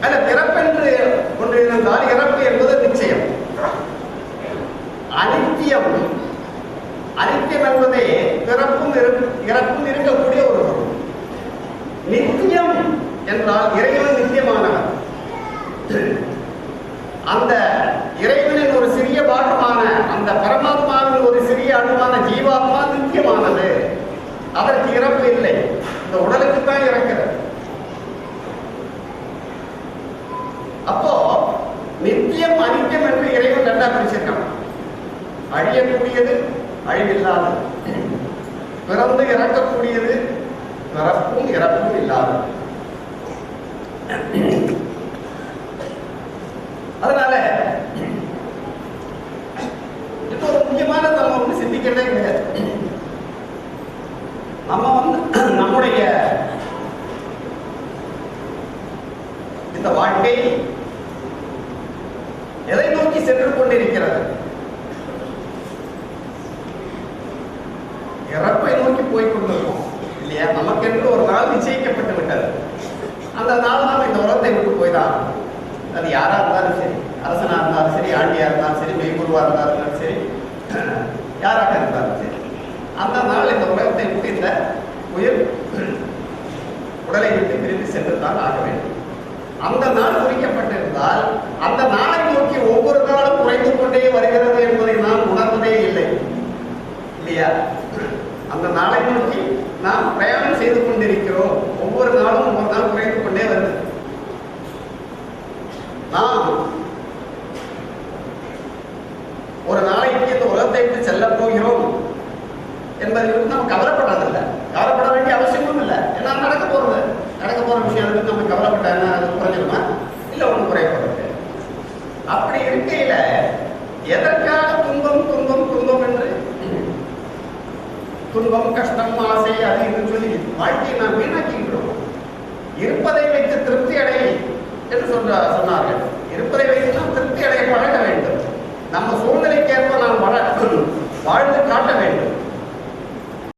அந்த பிறப்பென்று ஒன்று இருந்தால் இறப்பு என்பது நிச்சயம். அனித்தியம். அனித்தியம் என்பதே பிறப்பும் இறப்பும் இருக்கக்கூடிய ஒரு பொருள். நித்தியம் என்றால் இறைவன் நித்தியமானவர். அந்த இறைவனின் ஒரு சிறிய பாகமான அந்த பரமாத்மாவின் ஒரு சிறிய அணுவான ஜீவாத்மா நித்தியமானது. அதற்கு இறப்பு இல்லை. இந்த உடலுக்கு நித்தியம் அனித்தியம் என்று இறைவன் ரெண்டா பிரிச்சிருக்கான் அழியக்கூடியது அழிவில்லாதது. பிறந்து இறக்கக்கூடியது பிறப்பும் இறப்பும் இல்லாதது. அதனால இது ஒரு முக்கியமான நம்ம வந்து சிந்திக்கிறதே கிடையாது. நம்ம வந்து நம்முடைய இந்த வாழ்க்கை எதை நோக்கி சென்று கொண்டிருக்கிறது? இறப்பை நோக்கி போய் கொண்டிருக்கோம் இல்லையா? நமக்கென்று ஒரு நாள் நிச்சயிக்கப்பட்டு விட்டது. அந்த நாள் நாம் இந்த உலகத்தை விட்டு போய்தான் அது யாரா இருந்தாலும் சரி அரசனா இருந்தாலும் சரி ஆண்டியா இருந்தாலும் சரி மெய்குருவா இருந்தாலும் சரி யாராக இருந்தாலும் சரி. அந்த நாள் இந்த உலகத்தை விட்டு இந்த உயிர் உடலை விட்டு பிரிந்து சென்று தான் ஆக வேண்டும். அந்த நாள் குறிக்கப்பட்டிருந்தால் அந்த நாளை நோக்கி ஒவ்வொரு நாளும் குறைந்து கொண்டே வருகிறது என்பதை நாம் உணர்வதே இல்லை இல்லையா அந்த நாளை நோக்கி நாம் பிரயாணம் செய்து கொண்டிருக்கிறோம். ஒவ்வொரு நாளும் ஒவ்வொரு நாள் குறைந்து கொண்டே வருது. நாம் ஒரு நாளைக்கு இந்த உலகத்தை விட்டு செல்ல போகிறோம் என்பதை குறித்து நம்ம கவலைப்படுறதில்லை கவலைப்பட வேண்டிய அவசியமும் இல்லை. ஏன்னா நடக்க போறது. நடக்க போற விஷயம் அதை நம்ம கவலைப்பட்டா குறைஞ்சிருமா இல்லை ஒன்றும் குறைய போறது துன்பம் கஷ்டம் ஆசை அது என்று சொல்லி வாழ்க்கையை நாம் வீணாக்கிக்கிறோம். இருப்பதை வைத்து திருப்தி அடைய என்று சொல்ற சொன்னார்கள். இருப்பதை வைத்து நாம் திருப்தி அடைய பழக வேண்டும். நம்ம சூழ்நிலைக்கேற்ப நாம் வளர்த்து வாழ்ந்து காட்ட வேண்டும்.